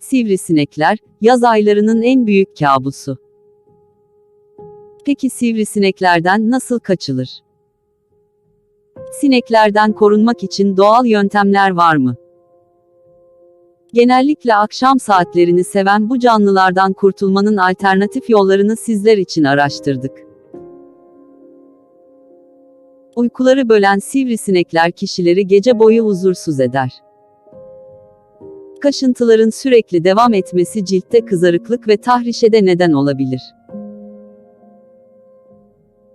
Sivrisinekler, yaz aylarının en büyük kabusu. Peki sivrisineklerden nasıl kaçılır? Sineklerden korunmak için doğal yöntemler var mı? Genellikle akşam saatlerini seven bu canlılardan kurtulmanın alternatif yollarını sizler için araştırdık. Uykuları bölen sivrisinekler kişileri gece boyu huzursuz eder. Kaşıntıların sürekli devam etmesi ciltte kızarıklık ve tahrişe neden olabilir.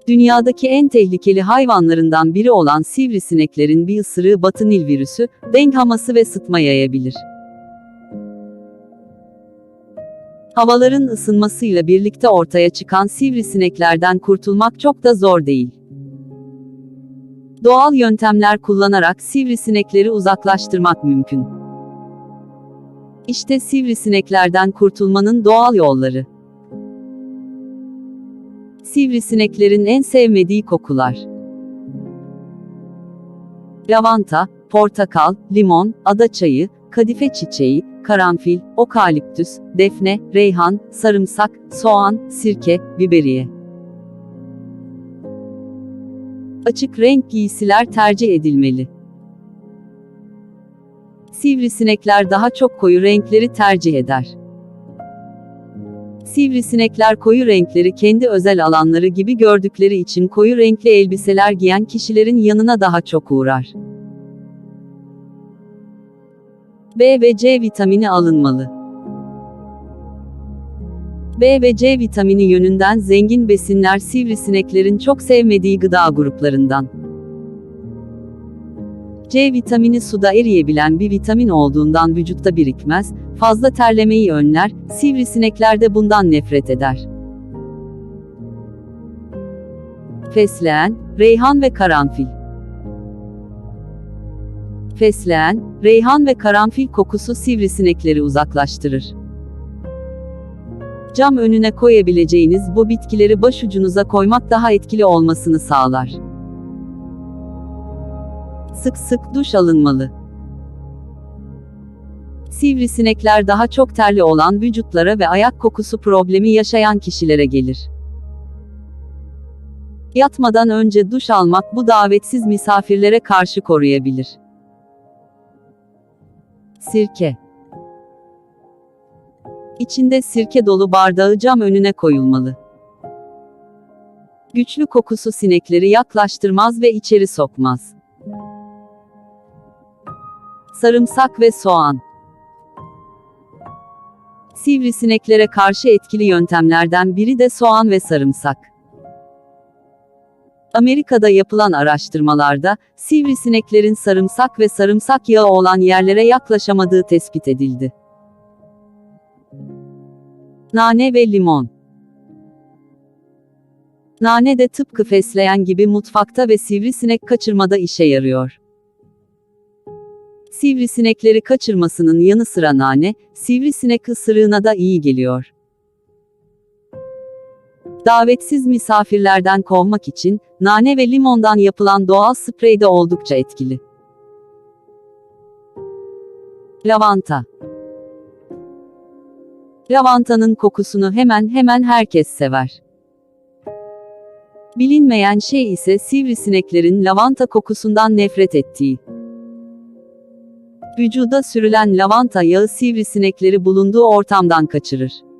Dünyadaki en tehlikeli hayvanlarından biri olan sivrisineklerin bir ısırığı batı nil virüsü, denk haması ve sıtma yayabilir. Havaların ısınmasıyla birlikte ortaya çıkan sivrisineklerden kurtulmak çok da zor değil. Doğal yöntemler kullanarak sivrisinekleri uzaklaştırmak mümkün. İşte sivrisineklerden kurtulmanın doğal yolları. Sivrisineklerin en sevmediği kokular. Lavanta, portakal, limon, ada çayı, kadife çiçeği, karanfil, okaliptüs, defne, reyhan, sarımsak, soğan, sirke, biberiye. Açık renk giysiler tercih edilmeli. Sivrisinekler daha çok koyu renkleri tercih eder. Sivrisinekler koyu renkleri kendi özel alanları gibi gördükleri için koyu renkli elbiseler giyen kişilerin yanına daha çok uğrar. B ve C vitamini alınmalı. B ve C vitamini yönünden zengin besinler sivrisineklerin çok sevmediği gıda gruplarından. C vitamini suda eriyebilen bir vitamin olduğundan vücutta birikmez, fazla terlemeyi önler, sivrisinekler de bundan nefret eder. Fesleğen, reyhan ve karanfil. Fesleğen, reyhan ve karanfil kokusu sivrisinekleri uzaklaştırır. Cam önüne koyabileceğiniz bu bitkileri başucunuza koymak daha etkili olmasını sağlar. Sık sık duş alınmalı. Sivrisinekler daha çok terli olan vücutlara ve ayak kokusu problemi yaşayan kişilere gelir. Yatmadan önce duş almak bu davetsiz misafirlere karşı koruyabilir. Sirke İçinde sirke dolu bardağı cam önüne koyulmalı. Güçlü kokusu sinekleri yaklaştırmaz ve içeri sokmaz. Sarımsak ve soğan Sivrisineklere karşı etkili yöntemlerden biri de soğan ve sarımsak. Amerika'da yapılan araştırmalarda, sivrisineklerin sarımsak ve sarımsak yağı olan yerlere yaklaşamadığı tespit edildi. Nane ve limon Nane de tıpkı fesleğen gibi mutfakta ve sivrisinek kaçırmada işe yarıyor. Sivrisinekleri kaçırmasının yanı sıra nane, sivrisinek ısırığına da iyi geliyor. Davetsiz misafirlerden kovmak için, nane ve limondan yapılan doğal sprey de oldukça etkili. Lavanta Lavantanın kokusunu hemen hemen herkes sever. Bilinmeyen şey ise sivrisineklerin lavanta kokusundan nefret ettiği. Vücuda sürülen lavanta yağı sivrisinekleri bulunduğu ortamdan kaçırır.